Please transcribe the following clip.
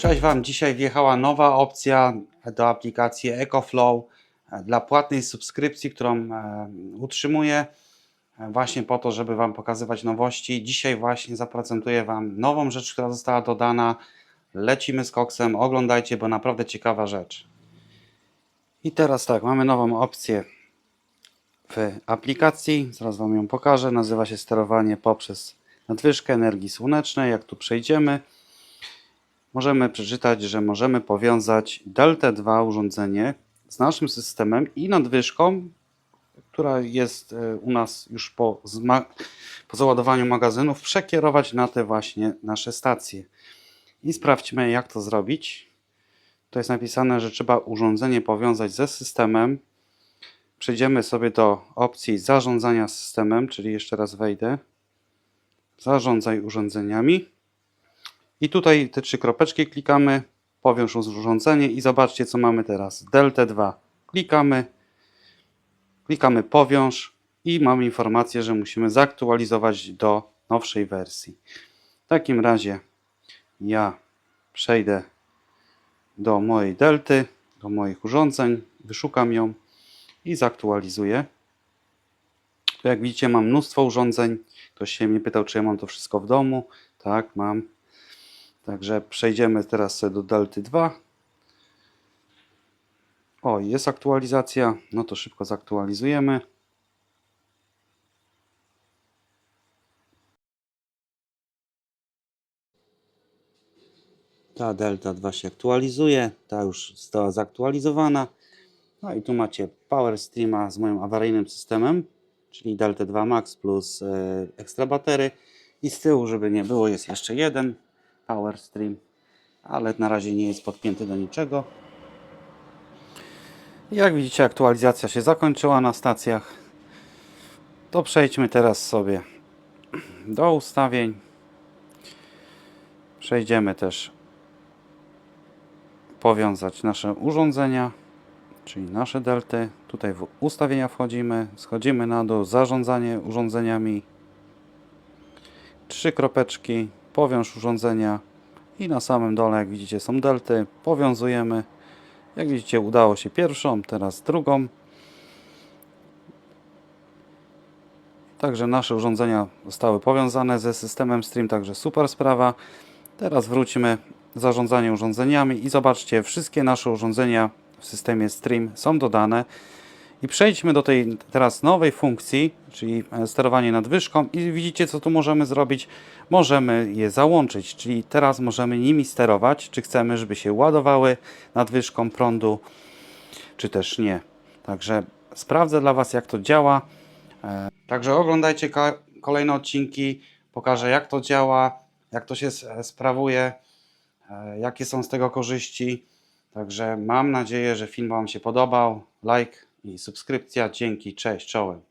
Cześć Wam, dzisiaj wjechała nowa opcja do aplikacji EcoFlow e, dla płatnej subskrypcji, którą e, utrzymuję e, właśnie po to, żeby Wam pokazywać nowości. Dzisiaj właśnie zaprezentuję Wam nową rzecz, która została dodana. Lecimy z koksem, oglądajcie, bo naprawdę ciekawa rzecz. I teraz tak, mamy nową opcję w aplikacji, zaraz Wam ją pokażę. Nazywa się sterowanie poprzez nadwyżkę energii słonecznej. Jak tu przejdziemy, możemy przeczytać, że możemy powiązać Delta 2 urządzenie z naszym systemem i nadwyżką, która jest e, u nas już po, po załadowaniu magazynów, przekierować na te właśnie nasze stacje. I sprawdźmy, jak to zrobić. To jest napisane, że trzeba urządzenie powiązać ze systemem. Przejdziemy sobie do opcji zarządzania systemem, czyli jeszcze raz wejdę. Zarządzaj urządzeniami. I tutaj te trzy kropeczki klikamy, powiąż urządzenie i zobaczcie co mamy teraz. Delta 2. Klikamy, klikamy powiąż i mamy informację, że musimy zaktualizować do nowszej wersji. W takim razie ja przejdę do mojej delty, do moich urządzeń, wyszukam ją i zaktualizuję. Tu jak widzicie mam mnóstwo urządzeń. Ktoś się mnie pytał, czy ja mam to wszystko w domu. Tak, mam. Także przejdziemy teraz do Delty 2. O, jest aktualizacja. No to szybko zaktualizujemy. Ta Delta 2 się aktualizuje. Ta już została zaktualizowana. No i tu macie Power Streama z moim awaryjnym systemem, czyli Delta 2 Max plus e, ekstra batery. I z tyłu, żeby nie było, jest jeszcze jeden Power Stream, ale na razie nie jest podpięty do niczego. Jak widzicie, aktualizacja się zakończyła na stacjach. To przejdźmy teraz sobie do ustawień. Przejdziemy też powiązać nasze urządzenia, czyli nasze delty. Tutaj w ustawienia wchodzimy, schodzimy na dół, zarządzanie urządzeniami. Trzy kropeczki, powiąż urządzenia i na samym dole, jak widzicie, są delty. Powiązujemy. Jak widzicie, udało się pierwszą, teraz drugą. Także nasze urządzenia zostały powiązane ze systemem Stream, także super sprawa. Teraz wrócimy zarządzanie urządzeniami i zobaczcie, wszystkie nasze urządzenia w systemie Stream są dodane. I przejdźmy do tej teraz nowej funkcji, czyli e, sterowanie nadwyżką i widzicie co tu możemy zrobić. Możemy je załączyć, czyli teraz możemy nimi sterować, czy chcemy, żeby się ładowały nadwyżką prądu, czy też nie. Także sprawdzę dla Was jak to działa. E, Także oglądajcie kolejne odcinki, pokażę jak to działa, jak to się s- sprawuje, e, jakie są z tego korzyści. Także mam nadzieję, że film Wam się podobał. Like i subskrypcja. Dzięki, cześć, czołem.